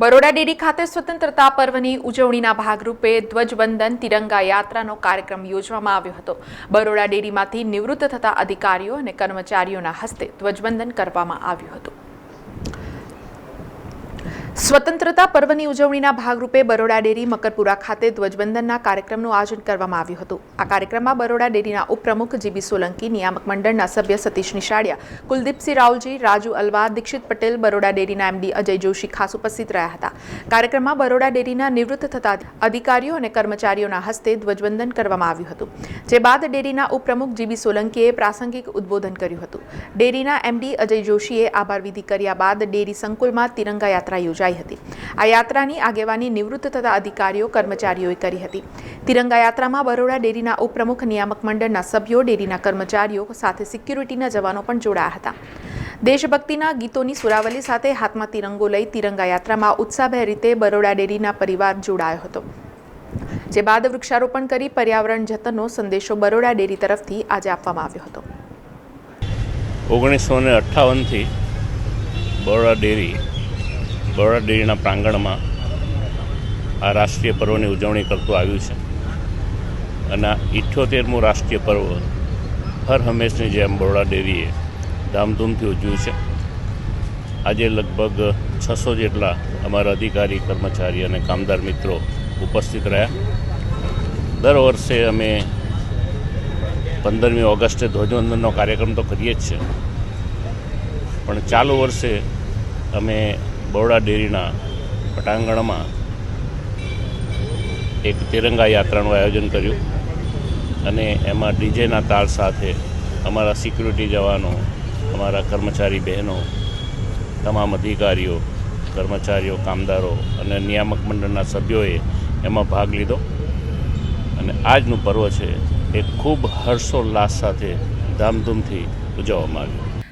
Baroda dairy ખાતે સ્વતંત્રતા પર્વની ઉજવણીના ભાગરૂપે ધ્વજવંદન તિરંગા યાત્રાનો કાર્યક્રમ યોજવામાં આવ્યો હતો. બરોડા ડેરીમાંથી નિવૃત્ત થતા અધિકારીઓ અને કર્મચારીઓના હસ્તે ધ્વજવંદન કરવામાં આવ્યું હતું. સ્વતંત્રતા પર્વની ઉજવણીના ભાગરૂપે બરોડા ડેરી મકરપુરા ખાતે ધ્વજવંદનના કાર્યક્રમનું આયોજન કરવામાં આવ્યું હતું. આ કાર્યક્રમમાં બરોડા ડેરીના ઉપપ્રમુખ જીબી સોલંકી, નિયામક મંડળના સભ્ય સતીશ નિશાળિયા, કુલદીપસિંહ રાવલજી રાજુ અલવા, દીક્ષિત પટેલ, બરોડા ડેરીના એમડી અજય જોશી ખાસ ઉપસ્થિત રહ્યા હતા. કાર્યક્રમમાં બરોડા ડેરીના નિવૃત્ત થતા અધિકારીઓ અને કર્મચારીઓના હસ્તે ધ્વજવંદન કરવામાં આવ્યું હતું. જે બાદ ડેરીના ઉપપ્રમુખ જીબી સોલંકીએ પ્રાસંગિક ઉદ્બોધન કર્યું હતું. ડેરીના એમડી અજય જોશીએ આભાર વિધિ કર્યા બાદ ડેરી સંકુલમાં તિરંગા યાત્રા યોજાઈ હતી. આ યાત્રાની આગેવાની નિવૃત્ત થતા અધિકારીઓ, કર્મચારીઓએ કરી હતી. તિરંગા યાત્રામાં બરોડા ડેરીના ઉપપ્રમુખ નિયામક મંડળના સભ્યો, ડેરીના કર્મચારીઓ સાથે સિક્યુરિટીના જવાનો પણ જોડાયા હતા. દેશભક્તિના ગીતોની સુરાવલી સાથે હાથમાં તિરંગો લઈ તિરંગા યાત્રામાં ઉત્સાહભેર રીતે બરોડા ડેરીના પરિવાર જોડાયો હતો. જે બાદ વૃક્ષારોપણ કરી પર્યાવરણ જતનનો સંદેશો બરોડા ડેરી તરફથી આજે આપવામાં આવ્યો હતો. ઓગણીસો ને અઠ્ઠાવનથી બરોડા ડેરી બરોડા ડેરીના પ્રાંગણમાં આ રાષ્ટ્રીય પર્વની ઉજવણી કરતું આવ્યું છે. અને ઇઠ્યોતેરમું રાષ્ટ્રીય પર્વ હર હંમેશની જેમ બરોડા ડેરીએ ધામધૂમથી ઉજવ્યું છે. આજે લગભગ છસો જેટલા અમારા અધિકારી, કર્મચારી અને કામદાર મિત્રો ઉપસ્થિત રહ્યા. દર વર્ષે અમે પંદરમી ઓગસ્ટે ધ્વજવંદનનો કાર્યક્રમ તો કરીએ જ છે પણ ચાલુ વર્ષે અમે બરોડા ડેરીના પટાંગણમાં એક તિરંગા યાત્રાનું આયોજન કર્યું અને એમાં ડીજેના તાલ સાથે અમારા સિક્યુરિટી જવાનો, અમારા કર્મચારી બહેનો, તમામ અધિકારીઓ, કર્મચારીઓ, કામદારો અને નિયામક મંડળના સભ્યોએ એમાં ભાગ લીધો. અને આજનું પર્વ છે એ ખૂબ હર્ષોલ્લાસ સાથે ધામધૂમથી ઉજવવામાં આવ્યું.